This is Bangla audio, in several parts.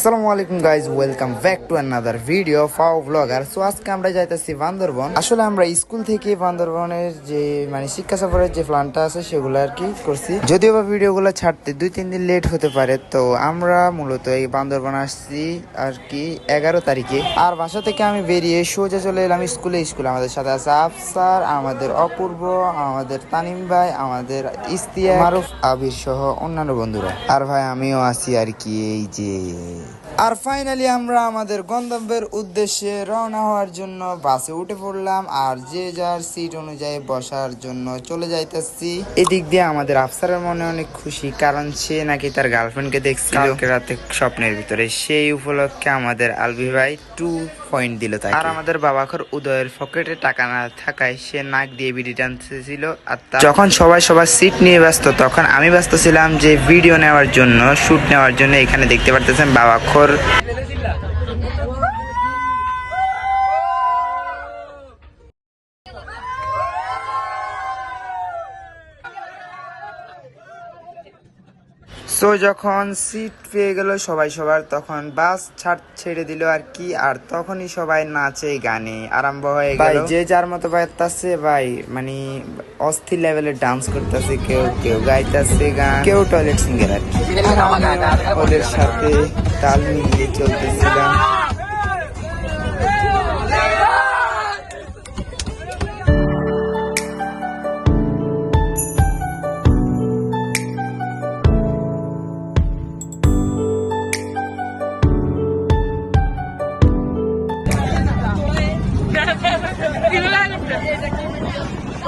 আসসালামু আলাইকুম guys welcome back to another video Bandarban. আসলে আমরা স্কুল থেকে বান্দরবনের যে মানে শিক্ষা সফরের যে প্ল্যানটা আছে, সেগুলো আর কি করছি। যদিও ছাড়তে দুই, তিন দিন লেট হতে পারে, তো আমরা মূলত এই আসছি আর কি এগারো তারিখে। আর বাসা থেকে আমি বেরিয়ে সোজা চলে এলাম স্কুলে স্কুলে আমাদের সাথে আছে আফসার, আমাদের অপূর্ব, আমাদের তানিম ভাই, আমাদের ইস্তিয়া আবির সহ অন্যান্য বন্ধুরা। আর ভাই, আমিও আছি আর কি এই যে আর ফাইনালি আমরা আমাদের গন্তব্যের উদ্দেশ্যে রওনা হওয়ার জন্য বাসে উঠে পড়লাম আর যে যার সিট অনুযায়ী বসার জন্য চলে যাইতেছি। এদিক দিয়ে আমাদের আফসারের মনে অনেক খুশি কারণ সে নাকি তার গার্লফ্রেন্ডকে দেখছিল। কালকে রাতে স্বপ্নের ভিতরে। সেই উপলক্ষে আমাদের আলবি ভাই টু পয়েন্ট দিল তাই আর আমাদের বাবাখর উদয়ের পকেটে টাকা না থাকায় সে নাক দিয়ে বিড়ি টানতেছিল আর যখন সবাই সবার সিট নিয়ে ব্যস্ত তখন আমি ব্যস্ত ছিলাম যে ভিডিও নেওয়ার জন্য শুট নেওয়ার জন্য এখানে দেখতে পারতেছেন বাবাখর और সো যখন সিট পেয়ে গেল সবাই সবার তখন বাস ছাড় ছেড়ে দিল আর কি আর তখনই সবাই নাচে গানে আরম্ভ হয়ে গেল যে যার মতো বাইতাছে ভাই মানে অস্থির লেভেলে ডান্স করতেছে কেউ কেউ গাইতেছে গান কেউ টয়লেট সিঙ্গার আর কি ওদের সাথে তাল মিলিয়ে চলতেছিলাম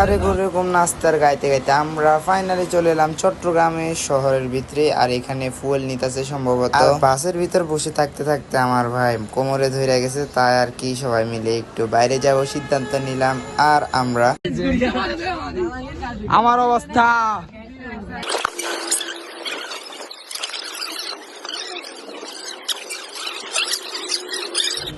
আরে এরকম নাস্তার গাইতে গাইতে আমরা ফাইনালি চলে এলাম চট্টগ্রামে শহরের ভিতরে, আর এখানে ফুয়েল নিতেছে সম্ভবত। বাসের ভিতর বসে থাকতে থাকতে আমার ভাই কোমরে ধরে গেছে, তাই আর কি সবাই মিলে একটু বাইরে যাব, সিদ্ধান্ত নিলাম, আর আমরা আমার অবস্থা।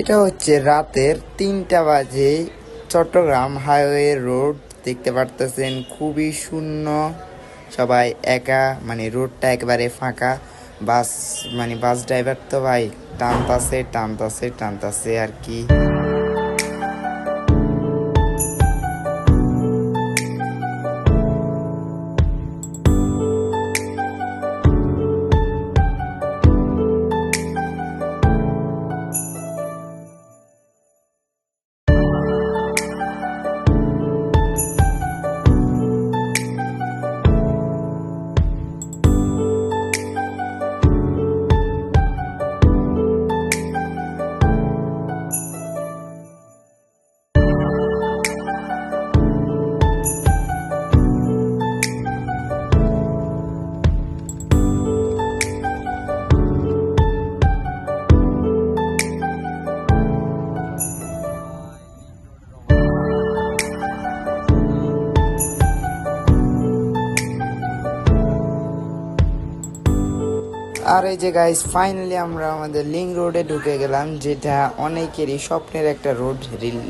এটা হচ্ছে রাতের তিনটা বাজে চট্টগ্রাম হাইওয়ে রোড। দেখতে পারতেছেন, খুবই শূন্য। সবাই একা মানে রোডটা একবারে ফাঁকা। বাস মানে বাস ড্রাইভার তো ভাই, টানতাছে টানতাছে টানতাছে আর কি। আর এই যে গাইস ফাইনালি আমরা আমাদের লিং রোডে ঢুকে গেলাম, যেটা অনেকেরই স্বপ্নের একটা রোড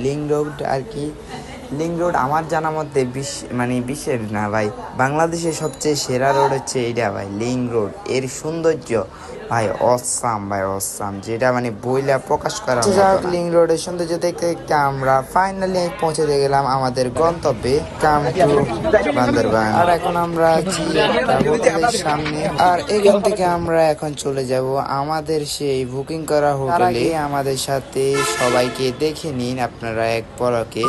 লিং রোড আর কি। লিং রোড আমার জানা মধ্যে বিশ্ব মানে বিশ্বের না ভাই, বাংলাদেশের সবচেয়ে সেরা রোড হচ্ছে এইটা ভাই লিং রোডের সৌন্দর্য ভাই অসাম ভাই অসাম। যেটা মানে বইলা প্রকাশ করা লিং রোডের সৌন্দর্য দেখতে দেখতে আমরা ফাইনালি পৌঁছে গেলাম আমাদের গন্তব্যে। কাম টু বান্দরবান আর এখন আমরা আছি সামনে। আর এখান থেকে আমরা এখন চলে যাব আমাদের সেই বুকিং করা হোটেলে। আমাদের সাথে সবাইকে দেখে নিন আপনারা এক পরকে